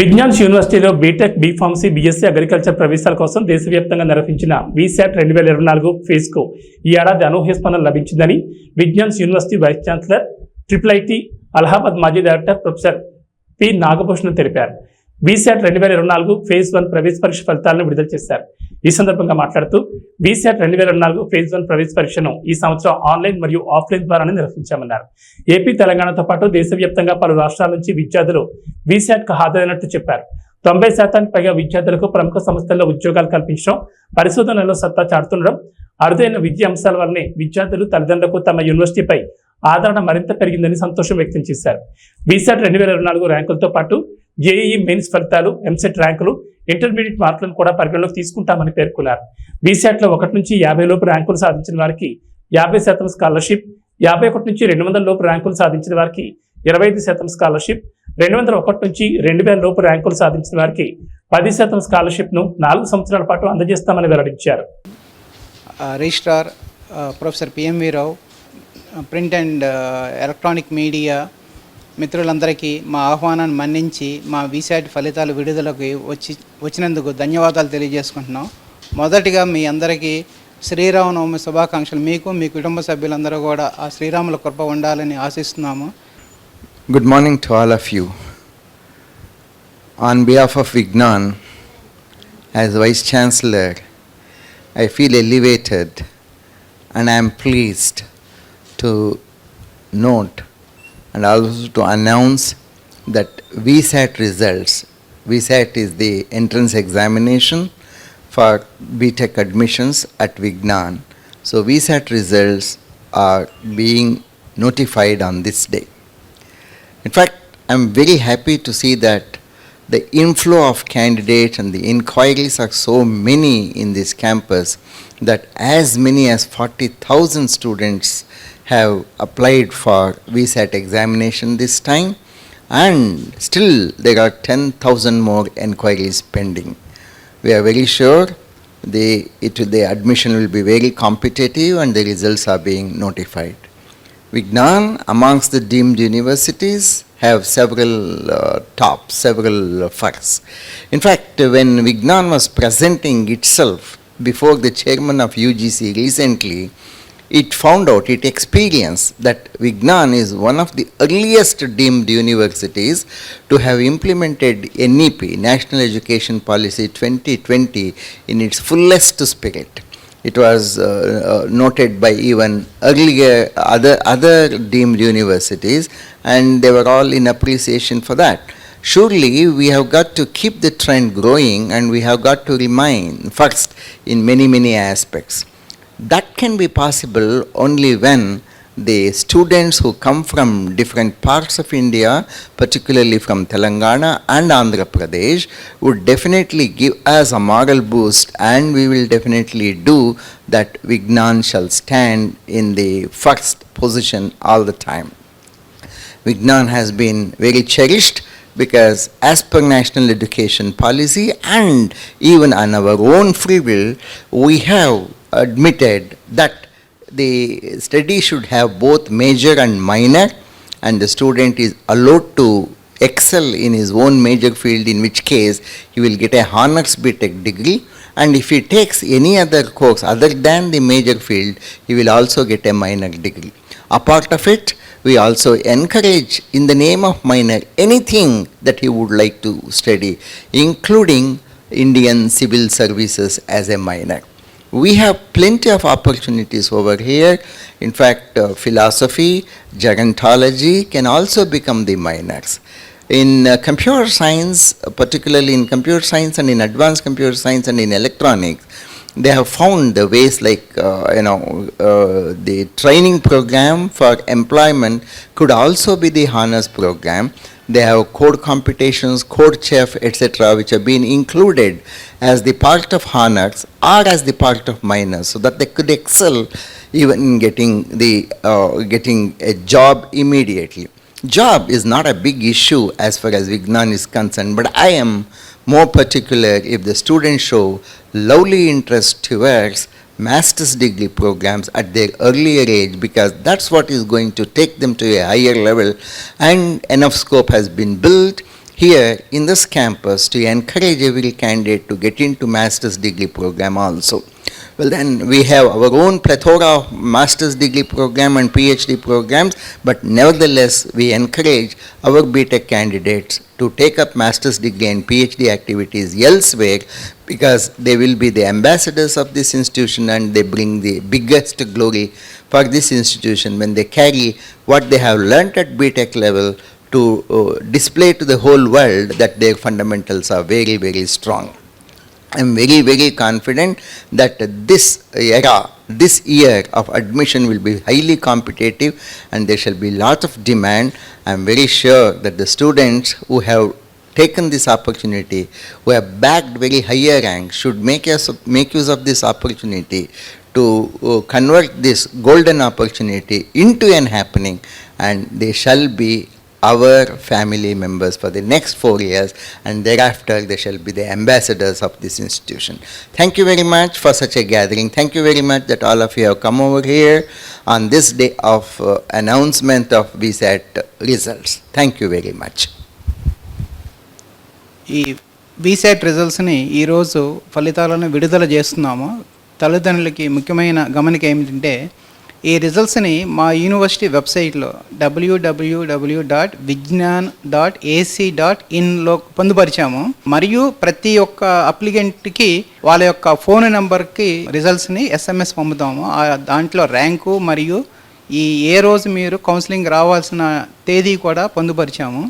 విజ్ఞాన్స్ యూనివర్సిటీలో B Tech B Pharmacy BSc agriculture ప్రవేశాల కోసం దేశవ్యాప్తంగా నిర్వహించిన వీసాట్ రెండు వేల ఇరవై నాలుగు ఫేజ్కు ఈ ఏడాది అనూహ్య స్పందన లభించిందని Vignan's university vice chancellor triple IT Allahabad మాజీ డైరెక్టర్ ప్రొఫెసర్ పి నాగభూషణ్ తెలిపారు. వీసాట్ రెండు వేల ఇరవై నాలుగు ఫేజ్ వన్ ప్రవేశ పరీక్ష ఫలితాలను విడుదల చేశారు. ఈ సందర్భంగా మాట్లాడుతూ వీసాట్ రెండు వేల ఇరవై నాలుగు ఫేజ్ వన్ ప్రవేశ పరీక్షను ఈ సంవత్సరం ఆన్లైన్ మరియు ఆఫ్లైన్ ద్వారానే నిర్వహించామన్నారు. ఏపీ తెలంగాణతో పాటు దేశవ్యాప్తంగా పలు రాష్ట్రాల నుంచి విద్యార్థులు వీసాట్ హాజరైనట్టు చెప్పారు. తొంభై శాతానికి పైగా విద్యార్థులకు ప్రముఖ సంస్థల్లో ఉద్యోగాలు కల్పించడం పరిశోధనలో సత్తా చాటుతుండడం అరుదైన విద్యా అంశాల వల్లనే విద్యార్థులు తల్లిదండ్రులకు తమ యూనివర్సిటీపై ఆదరణ మరింత పెరిగిందని సంతోషం వ్యక్తం చేశారు. బీసెట్ రెండు వేల ఇరవై నాలుగు ర్యాంకులతో పాటు జేఈఈ మెయిన్స్ e ఫలితాలు ఎంసెట్ ర్యాంకులు ఇంటర్మీడియట్ మార్కులను కూడా పరిగణలోకి తీసుకుంటామని పేర్కొన్నారు. బీసెట్లో ఒకటి నుంచి యాభై లోపు ర్యాంకులు సాధించిన వారికి యాభై శాతం స్కాలర్షిప్ యాభై ఒకటి నుంచి రెండు వందల లోపు ర్యాంకులు సాధించిన వారికి ఇరవై ఐదు శాతం స్కాలర్షిప్ రెండు వందల ఒకటి నుంచి రెండు వేల లోపు ర్యాంకులు సాధించిన వారికి పది శాతం స్కాలర్షిప్ను నాలుగు సంవత్సరాల పాటు అందజేస్తామని వెల్లడించారు. Registrar professor PMV Rao print and electronic media మిత్రులందరికీ మా ఆహ్వానాన్ని మన్నించి మా వీసాట్ ఫలితాలు విడుదలకు వచ్చి వచ్చినందుకు ధన్యవాదాలు తెలియజేసుకుంటున్నాం. మొదటిగా మీ అందరికీ శ్రీరామనవమి శుభాకాంక్షలు. మీకు మీ కుటుంబ సభ్యులందరూ కూడా ఆ శ్రీరాముల కృప ఉండాలని ఆశిస్తున్నాము. Good morning to all of you on behalf of Vignan as vice chancellor I feel elevated and I'm pleased to note and also to announce that VSAT results, VSAT is the entrance examination for BTech admissions at Vignan. So VSAT results are being notified on this day. In fact, I'm very happy to see that the inflow of candidates and the inquiries are so many in this campus that as many as 40,000 students have applied for VSAT examination this time and still there are 10,000 more inquiries pending. We are very sure the, it, the admission will be very competitive and the results are being notified. Vignan, amongst the deemed universities, have several uh, tops, several uh, firsts. In fact, when Vignan was presenting itself before the chairman of UGC recently, it found out, it experienced that Vignan is one of the earliest deemed universities to have implemented NEP, National Education Policy 2020, in its fullest spirit. It was uh, uh, noted by even earlier other, other deemed universities, and they were all in appreciation for that. Surely, we have got to keep the trend growing and we have got to remain first in many, many aspects. That can be possible only when the students who come from different parts of India, particularly from Telangana and Andhra Pradesh, would definitely give us a moral boost, and we will definitely do that. Vignan shall stand in the first position all the time. Vignan has been very cherished because as per national education policy and even on our own free will, we have admitted that the study should have both major and minor and the student is allowed to excel in his own major field in which case he will get a honors BTech degree and if he takes any other course other than the major field he will also get a minor degree. Apart of it, we also encourage in the name of minor anything that he would like to study, including Indian civil services as a minor. We have plenty of opportunities over here. In fact, uh, philosophy, gerontology can also become the minors. In uh, computer science, particularly in computer science and in advanced computer science and in electronics, they have found the ways like uh, you know uh, the training program for employment could also be the honors program they have code competitions code chef etc which have been included as the part of honors or as the part of minors so that they could excel even in getting the uh, getting a job immediately. Job is not a big issue as far as Vignan is concerned, but I am more particular if the students show lovely interest towards master's degree programs at their earlier age because that's what is going to take them to a higher level and enough scope has been built here in this campus to encourage every candidate to get into master's degree program also. Well, then we have our own plethora of master's degree program and PhD programs, but nevertheless, we encourage our BTech candidates to take up master's degree and PhD activities elsewhere because they will be the ambassadors of this institution and they bring the biggest glory for this institution when they carry what they have learnt at BTech level to uh, display to the whole world that their fundamentals are very, very strong. I am very, very confident that this era, this year of admission will be highly competitive and there shall be lots of demand. I am very sure that the students who have taken this opportunity, who have bagged very higher ranks, should make use, make use of this opportunity to uh, convert this golden opportunity into an happening and they shall be our family members for the next four years and thereafter they shall be the ambassadors of this institution. Thank you very much for such a gathering. Thank you very much that all of you have come over here on this day of uh, announcement of VSAT results. Thank you very much. ఈ బీసెట్ రిజల్ట్స్ని ఈరోజు ఫలితాలను విడుదల చేస్తున్నాము తల్లిదండ్రులకి ముఖ్యమైన గమనిక ఏమిటంటే ఈ రిజల్ట్స్ని మా యూనివర్సిటీ వెబ్సైట్లో W W W dot Vignan dot A C ఇన్లో పొందుపరిచాము. మరియు ప్రతి ఒక్క అప్లికెంట్కి వాళ్ళ యొక్క ఫోన్ నెంబర్కి రిజల్ట్స్ని ఎస్ఎంఎస్ పంపుతాము. ఆ దాంట్లో ర్యాంకు మరియు ఈ ఏ రోజు మీరు కౌన్సిలింగ్ రావాల్సిన తేదీ కూడా పొందుపరిచాము.